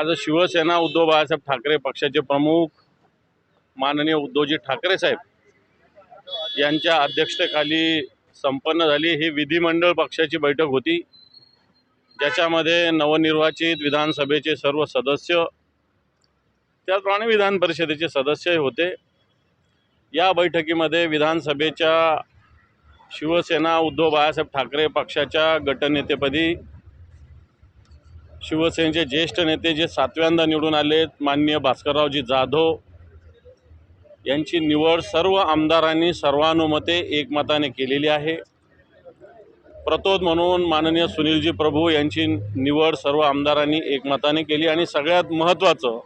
आज शिवसेना उद्धव बाळासाहेब ठाकरे पक्षाचे प्रमुख माननीय उद्धवजी ठाकरे साहेब यांच्या अध्यक्षतेखाली संपन्न झाली. ही विधिमंडळ पक्षाची बैठक होती. ज्याच्यामध्ये नवनिर्वाचित विधानसभेचे सर्व सदस्य त्याचप्रमाणे विधान परिषदेचे सदस्य होते. या बैठकीमध्ये विधानसभेच्या शिवसेना उद्धव बाळासाहेब ठाकरे पक्षाच्या गटनेतेपदी शिवसेनेचे ज्येष्ठ नेते जे सातव्यांदा निवडून आलेत माननीय भास्कररावजी जाधव यांची निवड सर्व आमदारांनी सर्वानुमते एकमताने केलेली आहे. प्रतोद म्हणून माननीय सुनीलजी प्रभू यांची निवड सर्व आमदारांनी एकमताने केली आणि सगळ्यात महत्त्वाचं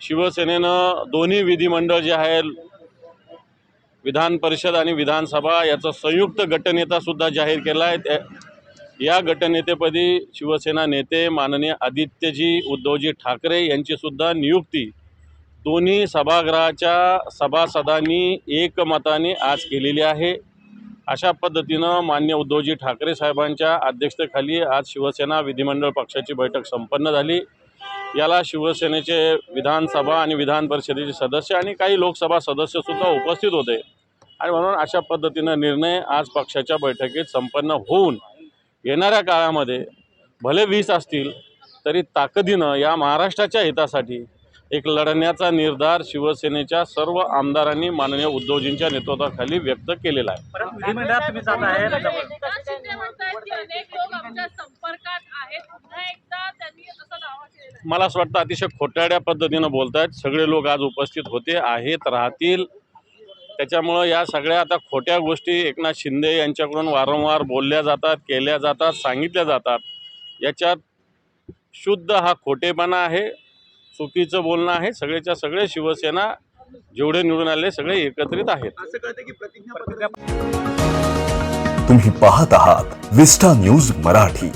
शिवसेनेनं दोन्ही विधिमंडळ जे आहे विधान परिषद आणि विधानसभा याचा संयुक्त गटनेतासुद्धा जाहीर केला आहे. त्या या गटनेतेपदी शिवसेना नेते माननीय आदित्यजी उद्धवजी ठाकरे यांचीसुद्धा नियुक्ती दोन्ही सभागृहाच्या सभासदांनी एकमताने आज केलेली आहे. अशा पद्धतीनं मान्य उद्धवजी ठाकरे साहेबांच्या अध्यक्षतेखाली आज शिवसेना विधिमंडळ पक्षाची बैठक संपन्न झाली. याला शिवसेनेचे विधानसभा आणि विधान परिषदेचे सदस्य आणि काही लोकसभा सदस्यसुद्धा उपस्थित होते. आणि म्हणून अशा पद्धतीनं निर्णय आज पक्षाच्या बैठकीत संपन्न होऊन येणाऱ्या काळामध्ये भले वीस असतील तरी ताकदीनं या महाराष्ट्राच्या हितासाठी एक लढण्याचा निर्धार शिवसेनेच्या सर्व आमदारांनी माननीय उद्धवजींच्या नेतृत्वाखाली व्यक्त केलेला आहे. परत विधिमंडळात तुम्ही जात आहे. एकनाथ शिंदे म्हणतात की अनेक लोक आमच्या संपर्कात आहेत? पुन्हा एकदा त्यांनी असा दावा केलेला आहे. मला असं वाटतं अतिशय खोटाड्या पद्धतीनं बोलत आहेत सगळे लोक आज उपस्थित होते आहेत राहतील. त्याच्यामुळं या सगळ्या आता खोट्या गोष्टी एकनाथ शिंदे यांच्याकडून वारंवार बोलल्या जातात केल्या जातात सांगितल्या जातात. याच्यात शुद्ध हा खोटेपणा आहे चुकीचं बोलणं आहे सगळेच्या सगळे शिवसेना जेवढे निवडून आले सगळे एकत्रित आहेत. असं कळतं की प्रतिज्ञापत्र तुम्ही पाहत आहात विस्टा न्यूज मराठी.